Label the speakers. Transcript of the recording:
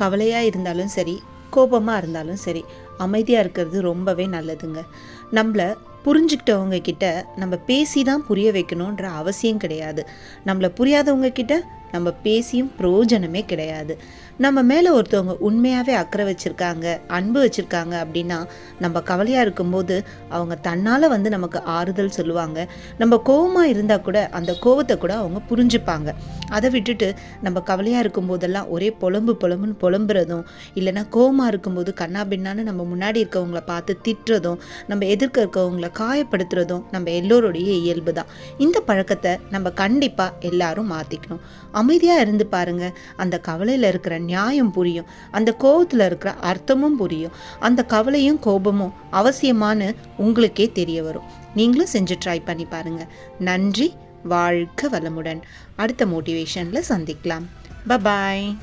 Speaker 1: கவலையாக இருந்தாலும் சரி கோபமாக இருந்தாலும் சரி அமைதியாக இருக்கிறது ரொம்பவே நல்லதுங்க. நம்மளை புரிஞ்சுக்கிட்டவங்க கிட்ட நம்ம பேசி தான் புரிய வைக்கணுன்ற அவசியம் கிடையாது. நம்மளை புரியாதவங்க கிட்ட நம்ம பேசியும் பிரயோஜனமே கிடையாது. நம்ம மேலே ஒருத்தவங்க உண்மையாகவே அக்கறை வச்சுருக்காங்க அன்பு வச்சுருக்காங்க அப்படின்னா நம்ம கவலையாக இருக்கும்போது அவங்க தன்னால் வந்து நமக்கு ஆறுதல் சொல்லுவாங்க. நம்ம கோவமாக இருந்தால் கூட அந்த கோவத்தை கூட அவங்க புரிஞ்சுப்பாங்க. அதை விட்டுட்டு நம்ம கவலையாக இருக்கும்போதெல்லாம் ஒரே புலம்பு புலம்புன்னு புலம்புறதும் இல்லைன்னா கோவமாக இருக்கும்போது கண்ணா பின்னான்னு நம்ம முன்னாடி இருக்கவங்கள பார்த்து திட்டுறதும் நம்ம எதிர்க்க இருக்கவங்கள காயப்படுத்துறதும் நம்ம எல்லோருடைய இயல்பு தான். இந்த பழக்கத்தை நம்ம கண்டிப்பாக எல்லாரும் மாற்றிக்கணும் அமைதியாக இருந்து பாருங்க. அந்த கவலையில் இருக்கிற நியாயம் புரியும். அந்த கோபத்தில் இருக்கிற அர்த்தமும் புரியும். அந்த கவலையும் கோபமும் அவசியமானு உங்களுக்கே தெரிய வரும். நீங்களும் செஞ்சு ட்ரை பண்ணி பாருங்க. நன்றி வாழ்க வளமுடன். அடுத்த மோட்டிவேஷனில் சந்திக்கலாம். பபாய்